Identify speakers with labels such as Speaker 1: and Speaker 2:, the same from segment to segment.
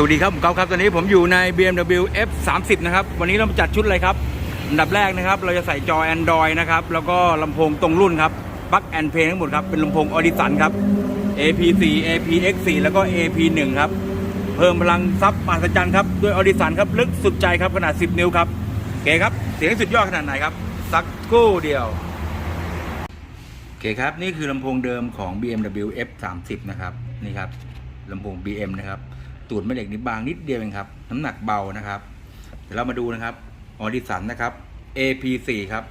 Speaker 1: สวัสดีครับผมก๊อฟครับตอนนี้ผมอยู่ใน BMW F 3 0นะครับ วันนี้เราจัดชุดอะไรครับอันดับแรกนะครับ เราจะใส่จอ Android นะครับ แล้วก็ลำโพงตรงรุ่นครับปลั๊กแอนเพลทั้งหมดครับ เป็นลำโพงออดิสันครับ AP4 APX4 แล้วก็ AP1 ครับ เพิ่มพลังซับมหัศจรรย์ครับ ด้วยออดิสันครับ ลึกสุดใจครับ ขนาด 10 นิ้วครับโอเคครับ เสียงสุดยอดขนาดไหนครับ สักครู่เดียวโอเคครับ นี่คือลำโพงเดิมของ BMW F 3 0นะครับ นี่ครับลำโพง BM นะครับ ตูดแม่เหล็กนี่บางนิดเดียวเองครับ น้ำหนักเบานะครับ เดี๋ยวเรามาดูนะครับออดิสันนะครับ AP4 ครับ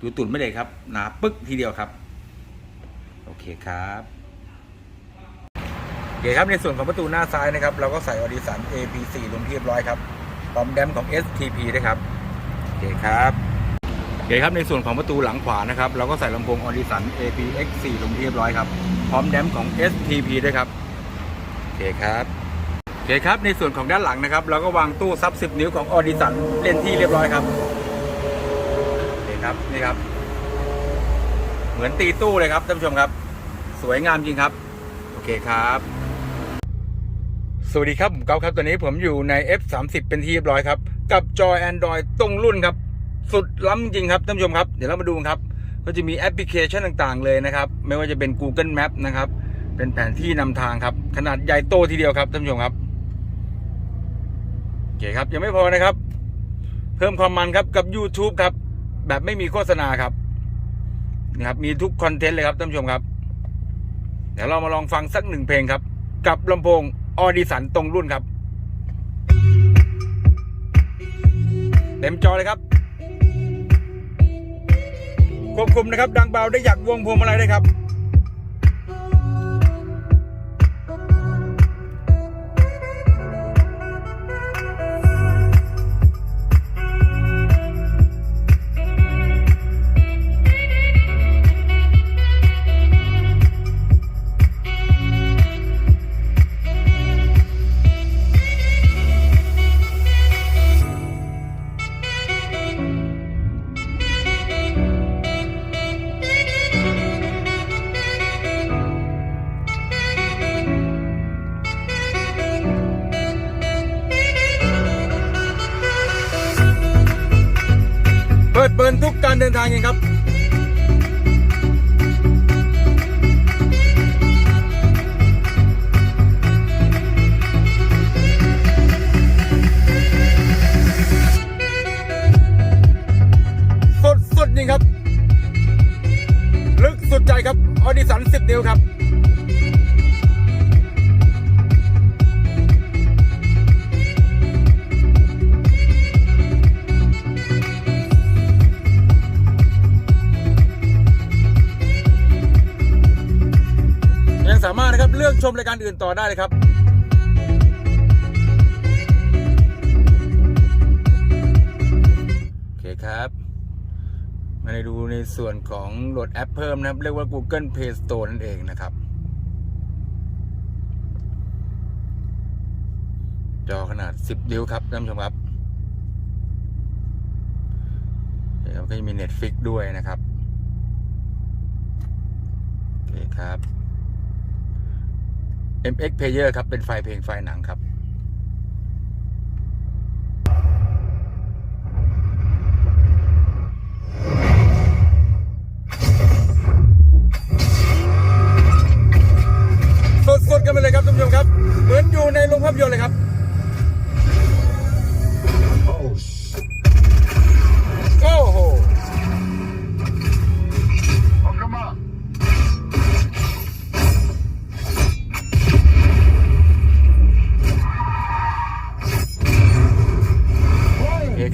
Speaker 1: ดูตูดแม่เล็กครับ หนาปึ๊กทีเดียวครับ โอเคครับโอเคครับในส่วนของประตูหน้าซ้ายนะครับ เราก็ใส่ออดิสัน AP4 ลงเรียบร้อยครับพร้อมแดมของ STP ด้วยครับโอเคครับโอเคครับในส่วนของประตูหลังขวานะครับ เราก็ใส่ลำโพงออดิสัน APX4 ลงเรียบร้อยครับ พร้อมแดมของ STP ด้วยครับโอเคครับ เคครับในส่วนของด้านหลังนะครับ เราก็วางตู้ซับ 10 นิ้วของออดิสันเล่นที่เรียบร้อยครับโอเคครับนี่ครับ เหมือนตีตู้เลยครับท่านผู้ชมครับ สวยงามจริงครับ โอเคครับสวัสดีครับ ผมเก้าครับตอนนี้ผมอยู่ใน F30 เป็นที่เรียบร้อยครับ กับจอ Android ตรงรุ่นครับ สุดล้ำจริงครับท่านผู้ชมครับ เดี๋ยวเรามาดูครับ ก็จะมีแอปพลิเคชันต่างๆ เลยนะครับ ไม่ว่าจะเป็น Google Map นะครับ เป็นแผนที่นำทางครับ ขนาดใหญ่โตทีเดียวครับท่านผู้ชมครับ เคครับยังไม่พอนะครับ เพิ่มความมันครับกับ YouTube ครับ แบบไม่มีโฆษณาครับนะครับมีทุกคอนเทนต์เลยครับท่านผู้ชมครับ เดี๋ยวเรามาลองฟังสักหนึ่งเพลงครับ กับลำโพงออดิสันตรงรุ่นครับ เต็มจอเลยครับ ควบคุมนะครับ ดังเบาได้อยากวงพวงมาลัยได้ครับ ดเปิดทุกการเดินทางเองครับสุดสดจริงครับ ลึกสุดใจครับ ออดิสัน10นิ้วครับ เลือกชมรายการอื่นต่อได้เลยครับโอเคครับมาดูในส่วนของโหลดแอปเพิ่มนะครับ เรียกว่า Google Play Store นั่นเองนะครับ จอขนาด 10 นิ้วครับท่านผู้ชมครับแล้วก็มี Netflix ด้วยนะครับ โอเคครับ MX Player ครับ เป็นไฟล์เพลงไฟล์หนังครับ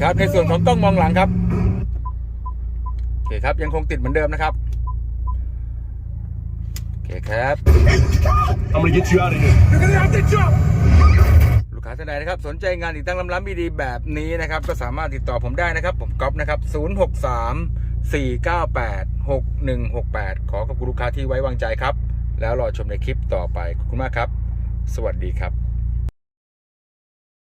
Speaker 1: ครับในส่วนของกล้องมองหลังครับโอเคครับยังคงติดเหมือนเดิมนะครับโอเคครับ
Speaker 2: I'm gonna get you out of here. You're gonna have to jump.
Speaker 1: ลูกค้าท่านใดนะครับ สนใจงานติดตั้งลำล้ำดีๆแบบนี้นะครับ ก็สามารถติดต่อผมได้นะครับ ผมก๊อฟนะครับ 063 498 6168 ขอขอบคุณลูกค้าที่ไว้วางใจครับ แล้วรอชมในคลิปต่อไป ขอบคุณมากครับ สวัสดีครับ